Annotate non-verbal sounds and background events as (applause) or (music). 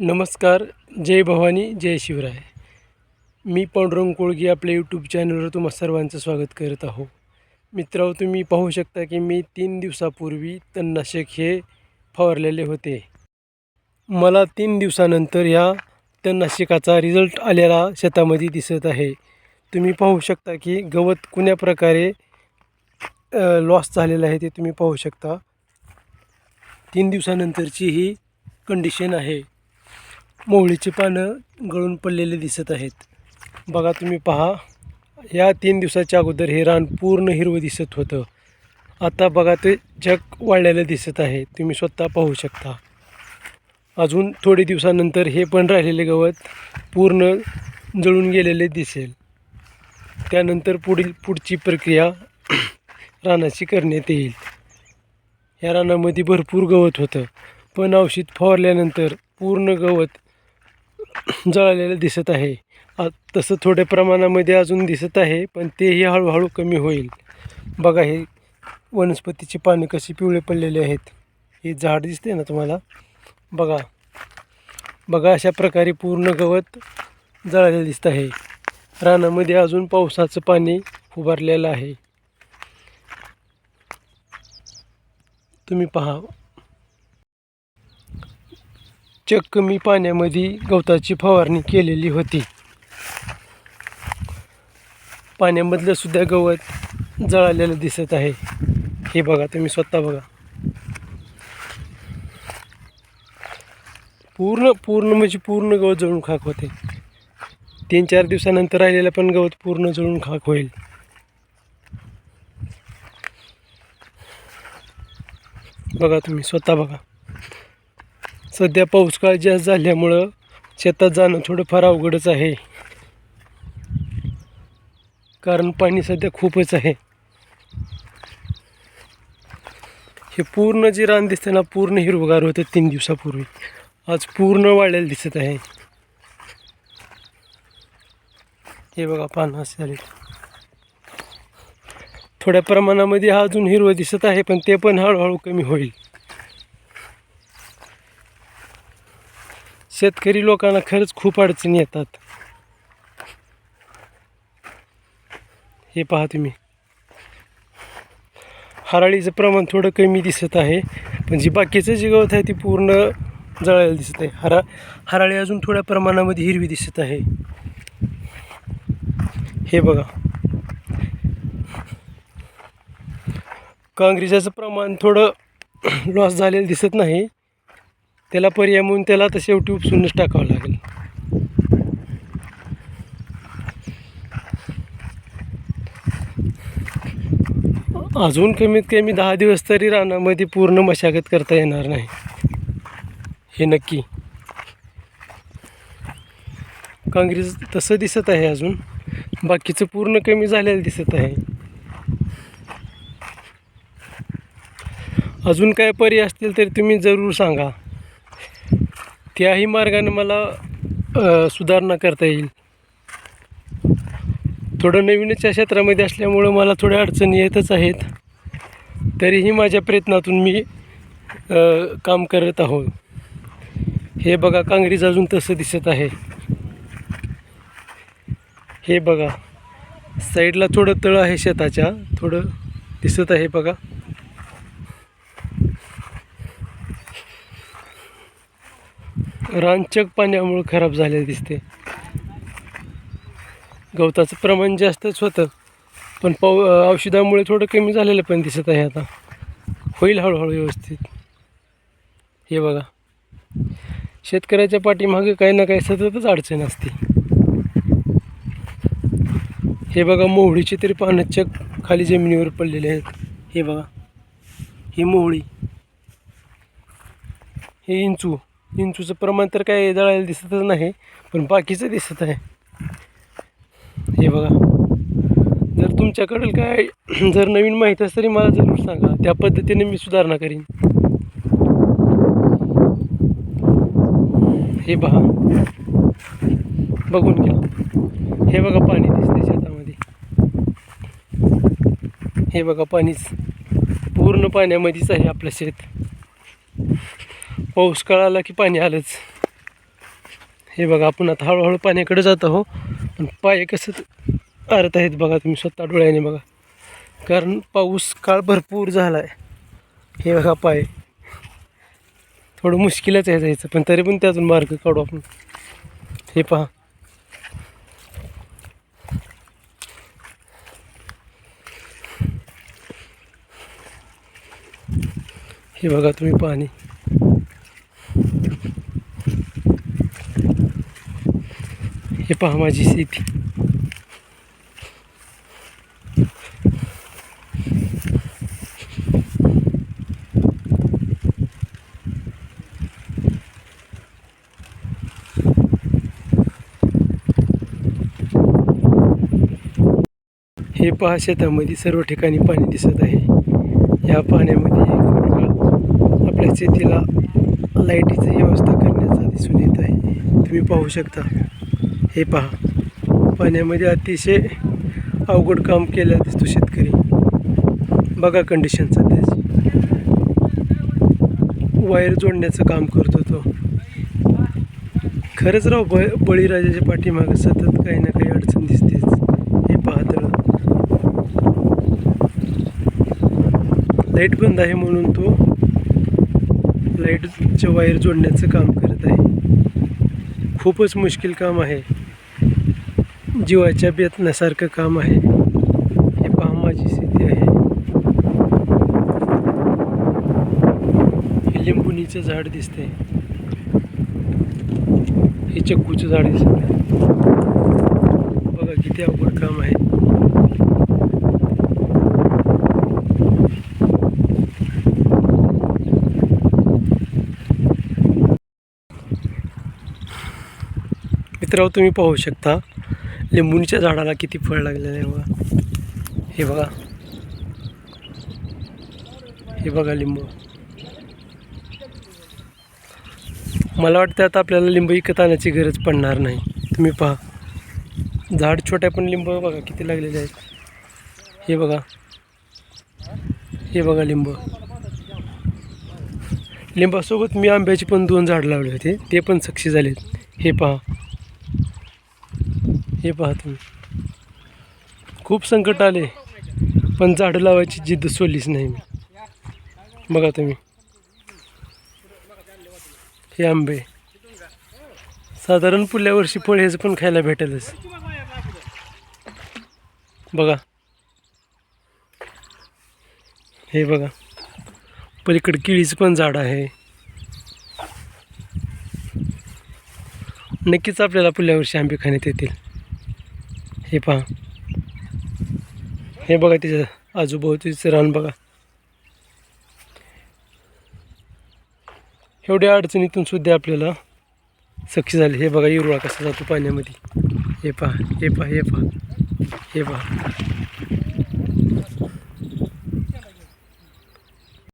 नमस्कार जय भवानी जय शिवराय. मी पांडुरंग कोळगी आपल्या यूट्यूब चॅनलवर तुम्हा सर्वांचं स्वागत करत आहो. मित्रांनो तुम्ही पाहू शकता की मी तीन दिवसापूर्वी तणनाशक हे फवारलेले होते. मला तीन दिवसानंतर ह्या तणनाशकाचा रिझल्ट आलेला शेतामध्ये दिसत आहे. तुम्ही पाहू शकता की गवत कुण्या प्रकारे लॉस झालेलं आहे ते तुम्ही पाहू शकता. तीन दिवसानंतरची ही कंडिशन आहे. मोहळीची पानं गळून पडलेली दिसत आहेत. बघा तुम्ही पहा. या तीन दिवसाच्या अगोदर हे रान पूर्ण हिरवं दिसत होतं. आता बघा ते जग वाळलेलं दिसत आहे. तुम्ही स्वतः पाहू शकता. अजून थोडे दिवसानंतर हे पण राहिलेले गवत पूर्ण जळून गेलेले दिसेल. त्यानंतर पुढील पुढची प्रक्रिया (clears throat) रानाची करण्यात येईल. या रानामध्ये भरपूर गवत होतं. पण औषध फवारल्यानंतर पूर्ण गवत (clears throat) जळालेलं दिसत आहे. आ तसं थोड्या प्रमाणामध्ये अजून दिसत आहे पण तेही हळूहळू कमी होईल. बघा हे वनस्पतीची पाने कशी पिवळे पडलेले आहेत. हे झाड दिसते ना तुम्हाला? बघा. बघा अशा प्रकारे पूर्ण गवत जळालेलं दिसत आहे. रानामध्ये अजून पावसाचं पाणी उभारलेलं आहे. तुम्ही पहा. चक्क मी पाण्यामध्ये गवताची फवारणी केलेली होती. पाण्यामधलं सुद्धा गवत जळालेलं दिसत आहे. हे बघा तुम्ही स्वतः बघा. पूर्ण पूर्ण म्हणजे पूर्ण गवत जळून खाक होते. तीन चार दिवसानंतर राहिलेलं पण गवत पूर्ण जळून खाक होईल. बघा तुम्ही स्वतः बघा. सध्या पाऊस काळ जास्त झाल्यामुळं शेतात जाणं थोडंफार अवघडच आहे. कारण पाणी सध्या खूपच आहे. हे पूर्ण जे रान दिसतं ना पूर्ण हिरवगार होतं तीन दिवसापूर्वी. आज पूर्ण वाळलेलं दिसत आहे. हे बघा पानं असे झाले. थोड्या प्रमाणामध्ये हा अजून हिरवं दिसत आहे पण ते पण हळूहळू कमी होईल. शेतकरी लोकांना खरंच खूप अडचणी येतात. हे पहा तुम्ही. हराळीचं प्रमाण थोडं कमी दिसत आहे पण जी बाकीचं जे गवत आहे ती पूर्ण जळायला दिसत आहे. हरा हराळी अजून थोड्या प्रमाणामध्ये हिरवी दिसत आहे. हे बघा. काँग्रेसाचं प्रमाण थोडं (clears throat) लॉस झालेलं दिसत नाही. त्याला पर्याय म्हणून त्याला आता शेवटी उपसूनच टाकावं लागेल. अजून कमीत कमी दहा दिवस तरी रानामध्ये पूर्ण मशागत करता येणार नाही. हे नक्की. काँग्रेस तसं दिसत आहे अजून. बाकीचं पूर्ण कमी झालेलं दिसत आहे. अजून काय पर्याय असतील तरी तुम्ही जरूर सांगा. त्याही मार्गाने मला सुधारणा करता येईल. थोडं नवीनच या क्षेत्रामध्ये असल्यामुळं मला थोड्या अडचणी येतच आहेत. तरीही माझ्या प्रयत्नातून मी काम करत आहोत. हे बघा काँग्रेस अजून तसं दिसत आहे. हे बघा साईडला थोडं तळ आहे शेताच्या थोडं दिसत आहे बघा. रानचक पाण्यामुळे खराब झालेलं दिसते. गवताचं प्रमाण जास्तच होतं पण पाऊ औषधामुळे थोडं कमी झालेलं पण दिसत आहे आता. होईल हळूहळू व्यवस्थित. हे बघा. शेतकऱ्याच्या पाठीमागे काही ना काही सततच अडचण असते. हे बघा मोहळीचे तरी पानं चक खाली जमिनीवर पडलेले आहेत. हे बघा. ही मोहळी. हे इंचू. इंचूचं प्रमाण तर काय जळायला दिसतच नाही पण बाकीचं दिसत आहे. हे बघा. जर तुमच्याकडे काय जर नवीन माहीत असेल तरी मला जरूर सांगा. त्या पद्धतीने मी सुधारणा करीन. हे पहा बघून घ्या. हे बघा पाणी दिसते शेतामध्ये. हे बघा पाणीच. पूर्ण पाण्यामध्येच आहे आपलं शेत. पाऊस कळाला की पाणी आलंच. हे बघा आपण आता हळूहळू पाण्याकडे जात आहो पण पाय कसं आरत आहेत बघा तुम्ही स्वतः डोळ्याने बघा. कारण पाऊस काळ भरपूर झाला आहे हे बघा पाय. थोडं मुश्किलच आहे जायचं पण तरी पण त्यातून मार्ग काढू आपण. हे पहा. हे बघा तुम्ही पाणी. हे पहा माझी शेती हे पहा शेतामध्ये सर्व ठिकाणी पाणी दिसत आहे. या पाण्यामध्ये एक मुलगा आपल्या शेतीला लाईटीची व्यवस्था करण्याचा दिसून येत आहे. तुम्ही पाहू शकता. हे पहा. पाण्यामध्ये अतिशय अवघड काम केलं दिसतो शेतकरी. बघा कंडिशन सध्याची वायर जोडण्याचं काम करतो तो. खरंच राव ब बळीराजाच्या पाठीमागं सतत काही ना काही अडचण दिसतेच. हे पाहतळ लाइट बंद आहे म्हणून तो लाईटच्या वायर जोडण्याचं काम करत आहे. खूपच मुश्किल काम आहे. जीवाच्या बेतण्यासारखं काम आहे. हे पहा माझी स्थिती आहे. हे लिंबुनीचं झाड दिसते हे चक्कूचं झाड दिसत बघा किती अवघड काम आहे. मित्रांनो तुम्ही पाहू शकता लिंबूच्या झाडाला किती फळ लागलेलं आहे बघा. हे बघा. हे बघा लिंबू. मला वाटतं आता आपल्याला लिंबू विकत आणण्याची गरज पडणार नाही. तुम्ही पहा. झाड छोट्या पण लिंबू बघा किती लागलेले आहेत. हे बघा. हे बघा लिंबू. लिंबासोबत मी आंब्याची पण दोन झाड लावले होते. ते पण सक्सेस झालेत. हे पहा. हे पहा तुम्ही. खूप संकट आले पण झाडं लावायची जिद्द सोडलीच नाही मी. बघा तुम्ही. हे आंबे. साधारण पुढल्या वर्षी फळ ह्याचं पण खायला भेटेलच. बघा. हे बघा. पलीकडे केळीचं पण झाड आहे. नक्कीच आपल्याला पुढल्या वर्षी आंबे खाण्यात येतील. हे पहा. हे बघा तिचं आजूबाजूचं रान बघा. एवढ्या अडचणीतून सुद्धा आपल्याला सक्षी झाली. हे बघा इरुळा कसा जातो पाण्यामध्ये. हे पहा हे पहा हे पहा हे पहा.